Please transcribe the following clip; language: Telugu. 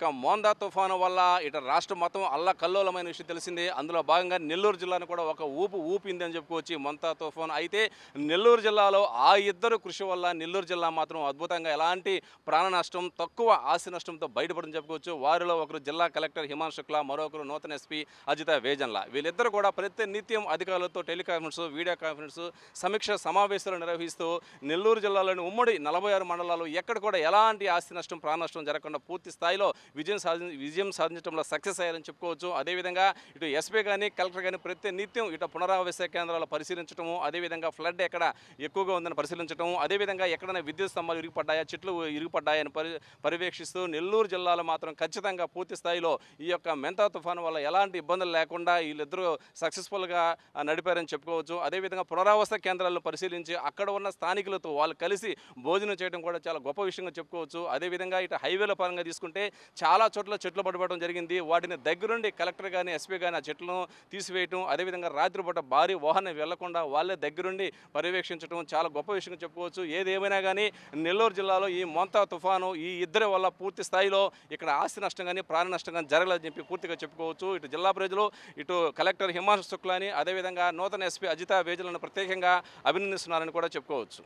ఇక మోందా తుఫాను వల్ల ఇటు రాష్ట్రం మొత్తం అల్లకల్లోలమైన విషయం తెలిసింది. అందులో భాగంగా నెల్లూరు జిల్లాను కూడా ఒక ఊపు ఊపింది అని చెప్పుకోవచ్చు ఈ మొంతా తుఫాను. అయితే నెల్లూరు జిల్లాలో ఆ ఇద్దరు కృషి వల్ల నెల్లూరు జిల్లా మాత్రం అద్భుతంగా ఎలాంటి ప్రాణ నష్టం తక్కువ ఆస్తి నష్టంతో బయటపడని చెప్పుకోవచ్చు. వారిలో ఒకరు జిల్లా కలెక్టర్ హిమాన్ శుక్లా మరొకరు నూతన ఎస్పీ అజిత వేజన్ల. వీళ్ళిద్దరు కూడా ప్రతి నిత్యం అధికారులతో టెలికాన్ఫరెన్స్ వీడియో కాన్ఫరెన్స్ సమీక్ష సమావేశాలు నిర్వహిస్తూ నెల్లూరు జిల్లాలోని ఉమ్మడి నలభై ఆరు మండలాలు ఎక్కడ కూడా ఎలాంటి ఆస్తి నష్టం ప్రాణ నష్టం జరగకుండా పూర్తి స్థాయిలో విజయం సాధి విజయం సాధించడంలో సక్సెస్ అయ్యారని చెప్పుకోవచ్చు. అదేవిధంగా ఇటు ఎస్పీ కానీ కలెక్టర్ కానీ ప్రతి నిత్యం ఇటు పునరావాస కేంద్రాలు పరిశీలించడము అదేవిధంగా ఫ్లడ్ ఎక్కడ ఎక్కువగా ఉందని పరిశీలించడం అదేవిధంగా ఎక్కడైనా విద్యుత్ స్తంభాలు ఇరిగిపడ్డాయా చెట్లు ఇరిగిపడ్డాయని పరి పర్యవేక్షిస్తూ నెల్లూరు జిల్లాలో మాత్రం ఖచ్చితంగా పూర్తి స్థాయిలో ఈ యొక్క మెంతా తుఫాను వల్ల ఎలాంటి ఇబ్బందులు లేకుండా వీళ్ళిద్దరూ సక్సెస్ఫుల్గా నడిపారని చెప్పుకోవచ్చు. అదేవిధంగా పునరావాస కేంద్రాలను పరిశీలించి అక్కడ ఉన్న స్థానికులతో వాళ్ళు కలిసి భోజనం చేయడం కూడా చాలా గొప్ప విషయంగా చెప్పుకోవచ్చు. అదేవిధంగా ఇటు హైవేల పరంగా తీసుకుంటే చాలా చోట్ల చెట్లు పడిపోవడం జరిగింది. వాటిని దగ్గరుండి కలెక్టర్ కానీ ఎస్పీ కానీ ఆ చెట్లను తీసివేయటం అదేవిధంగా రాత్రిపూట భారీ వాహనం వెళ్ళకుండా వాళ్ళే దగ్గరుండి పర్యవేక్షించడం చాలా గొప్ప విషయం చెప్పుకోవచ్చు. ఏదేమైనా కానీ నెల్లూరు జిల్లాలో ఈ మొంత తుఫాను ఈ ఇద్దరి వల్ల పూర్తి స్థాయిలో ఇక్కడ ఆస్తి నష్టం కానీ ప్రాణ నష్టం కానీ జరగలేదని చెప్పి పూర్తిగా చెప్పుకోవచ్చు. ఇటు జిల్లా ప్రజలు ఇటు కలెక్టర్ హిమాంశు శుక్లాని అదేవిధంగా నూతన ఎస్పీ అజితా వేజులను ప్రత్యేకంగా అభినందిస్తున్నారని కూడా చెప్పుకోవచ్చు.